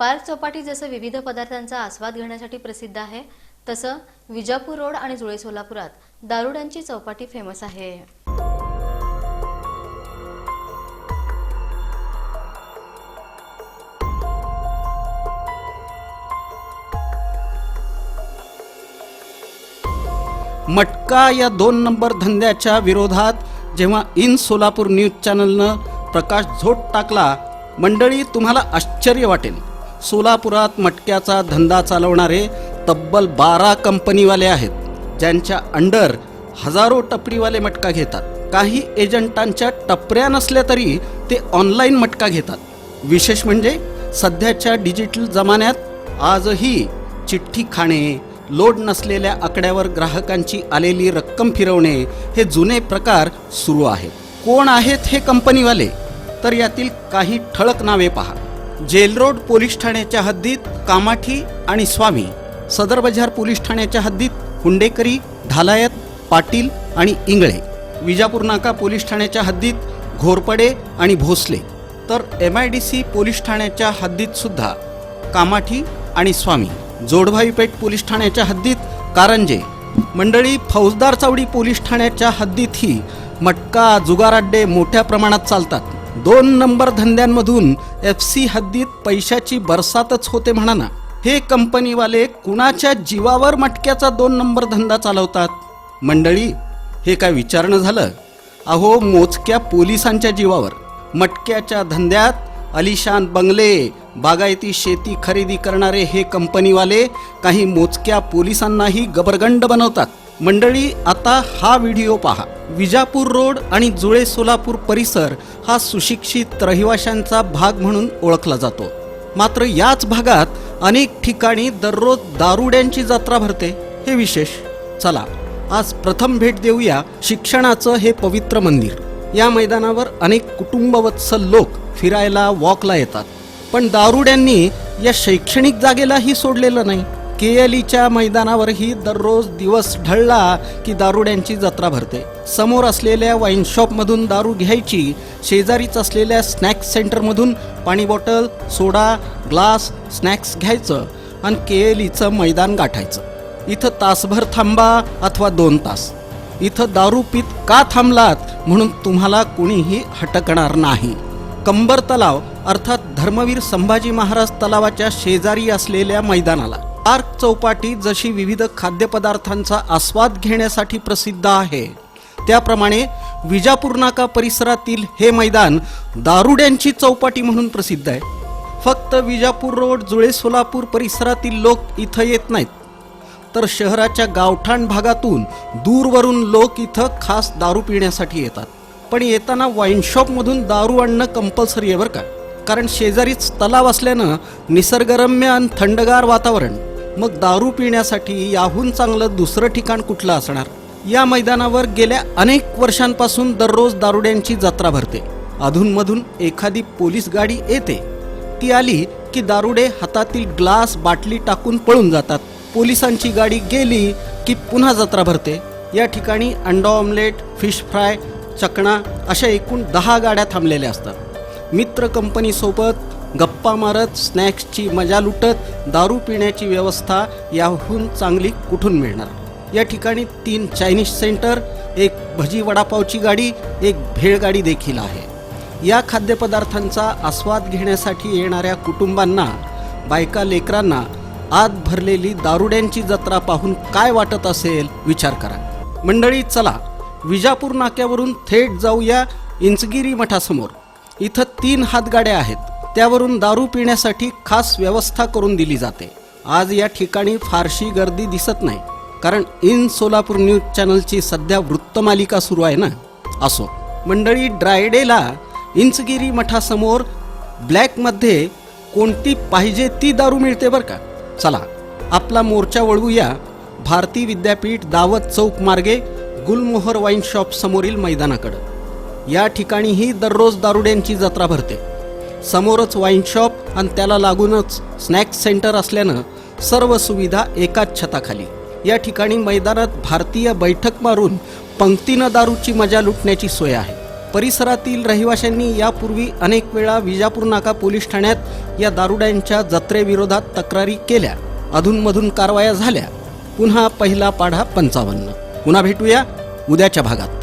Park Chowpatty जसं विविध पदार्थांचा आस्वाद घेण्यासाठी प्रसिद्ध आहे तसं विजापूर रोड आणि जुळे सोलापुरात दारुड्यांची चौपाटी फेमस आहे. मटका या दोन नंबर धंद्याच्या विरोधात जेव्हा इन सोलापूर न्यूज चॅनलनं प्रकाश झोट टाकला मंडळी तुम्हाला आश्चर्य वाटेल. सोलापुरात मटक्याचा धंदा चालवणारे तब्बल बारा कंपनीवाले आहेत ज्यांच्या अंडर हजारो टपरीवाले मटका घेतात. काही एजंटांच्या टपऱ्या नसल्या तरी ते ऑनलाईन मटका घेतात. विशेष म्हणजे सध्याच्या डिजिटल जमान्यात आजही चिठ्ठी खाणे लोड नसलेल्या आकड्यावर ग्राहकांची आलेली रक्कम फिरवणे हे जुने प्रकार सुरू आहेत. कोण आहेत हे कंपनीवाले? तर यातील काही ठळक नावे पहा. जेल रोड पोलीस ठाण्याच्या हद्दीत कामाठी आणि स्वामी. सदर बाजार पोलीस ठाण्याच्या हद्दीत हुंडेकरी ढालायत पाटील आणि इंगळे. विजापूर नाका पोलीस ठाण्याच्या हद्दीत घोरपडे आणि भोसले. तर M I D C police ठाण्याच्या हद्दीत सुद्धा कामाठी आणि स्वामी. जोडभाई पेठ पोलीस ठाण्याच्या हद्दीत कारंजे. मंडळी फौजदार चावडी पोलीस ठाण्याच्या हद्दीतही मटका जुगाराड्डे मोठ्या प्रमाणात चालतात. दोन नंबर धंद्यांमधून एफ सी हद्दीत पैशाची बरसातच होते म्हणा ना हे कंपनीवाले कुणाच्या जीवावर मटक्याचा दोन नंबर धंदा चालवतात? मंडळी हे काय विचारणं झालं? अहो मोजक्या पोलिसांच्या जीवावर. मटक्याच्या धंद्यात अलिशान बंगले बागायती शेती खरेदी करणारे हे कंपनीवाले काही मोजक्या पोलिसांनाही गबरगंड बनवतात. मंडळी आता हा व्हिडिओ पहा. विजापूर रोड आणि जुळे सोलापूर परिसर हा सुशिक्षित रहिवाशांचा भाग म्हणून ओळखला जातो. मात्र याच भागात अनेक ठिकाणी दररोज दारुड्यांची जत्रा भरते. हे विशेष. चला आज प्रथम भेट देऊया शिक्षणाचं हे पवित्र मंदिर. या मैदानावर अनेक कुटुंबवत्सल लोक फिरायला वॉकला येतात. पण दारुड्यांनी या शैक्षणिक जागेलाही सोडलेलं नाही. के मैदानावरही दररोज दिवस ढळला की दारुड्यांची जत्रा भरते. समोर असलेल्या वाईन शॉपमधून दारू घ्यायची शेजारीच असलेल्या स्नॅक्स सेंटरमधून पाणी बॉटल सोडा ग्लास स्नॅक्स घ्यायचं आणि के मैदान गाठायचं. इथं तासभर थांबा अथवा दोन तास. इथं दारू पीत का थांबलात म्हणून तुम्हाला कुणीही हटकणार नाही. कंबर तलाव अर्थात धर्मवीर संभाजी महाराज तलावाच्या शेजारी असलेल्या मैदानाला. पार्क चौपाटी जशी विविध खाद्यपदार्थांचा आस्वाद घेण्यासाठी प्रसिद्ध आहे. त्याप्रमाणे विजापूर नाका परिसरातील हे मैदान दारुड्यांची चौपाटी म्हणून प्रसिद्ध आहे. फक्त विजापूर रोड जुळे सोलापूर परिसरातील लोक इथं येत नाहीत. तर शहराच्या गावठाण भागातून दूरवरून लोक इथं खास दारू पिण्यासाठी येतात. पण येताना वाईन शॉपमधून दारू आणणं कंपल्सरी आहे बरं का? कारण शेजारीच तलाव असल्यानं निसर्गरम्य आणि थंडगार वातावरण. मग दारू पिण्यासाठी याहून चांगलं दुसरं ठिकाण कुठलं असणार? या मैदानावर गेल्या अनेक वर्षांपासून दररोज दारुड्यांची जत्रा भरते. अधूनमधून एखादी पोलीस गाडी येते. ती आली की दारुडे हातातील ग्लास बाटली टाकून पळून जातात. पोलिसांची गाडी गेली की पुन्हा जत्रा भरते. या ठिकाणी अंडा ऑमलेट फिश फ्राय चकणा अशा एकूण दहा गाड्या थांबलेल्या असतात. मित्र कंपनीसोबत गप्पा मारत स्नॅक्सची मजा लुटत दारू पिण्याची व्यवस्था याहून चांगली कुठून मिळणार? या ठिकाणी तीन चायनीज सेंटर एक भजी वडापावची गाडी एक भेळगाडी देखील आहे. या खाद्यपदार्थांचा आस्वाद घेण्यासाठी येणाऱ्या कुटुंबांना बायका लेकरांना आत भरलेली दारुड्यांची जत्रा पाहून काय वाटत असेल विचार करा. मंडळी चला विजापूर नाक्यावरून थेट जाऊया इंचगिरी मठासमोर. इथं तीन हातगाड्या आहेत. त्यावरून दारू पिण्यासाठी खास व्यवस्था करून दिली जाते. आज या ठिकाणी फारशी गर्दी दिसत नाही. कारण इन सोलापूर न्यूज चॅनलची सध्या वृत्तमालिका सुरू आहे ना? असो. मंडळी ड्रायडेला इंचगिरी मठासमोर ब्लॅकमध्ये कोणती पाहिजे ती दारू मिळते बरं का? चला आपला मोर्चा वळवूया. भारती विद्यापीठ दावत चौक मार्गे गुलमोहर वाईन शॉप समोरील मैदानाकडं. या ठिकाणीही दररोज दारुड्यांची जत्रा भरते. समोरच वाईन शॉप आणि त्याला लागूनच स्नॅक्स सेंटर असल्यानं सर्व सुविधा एकाच छताखाली. या ठिकाणी मैदानात भारतीय बैठक मारून पंक्तीनं दारूची मजा लुटण्याची सोय आहे. परिसरातील रहिवाशांनी यापूर्वी अनेक वेळा विजापूर नाका पोलीस ठाण्यात या दारुड्यांच्या जत्रेविरोधात तक्रारी केल्या. अधूनमधून कारवाया झाल्या. पुन्हा पहिला पाढा पंचावन्न. पुन्हा भेटूया उद्याच्या भागात.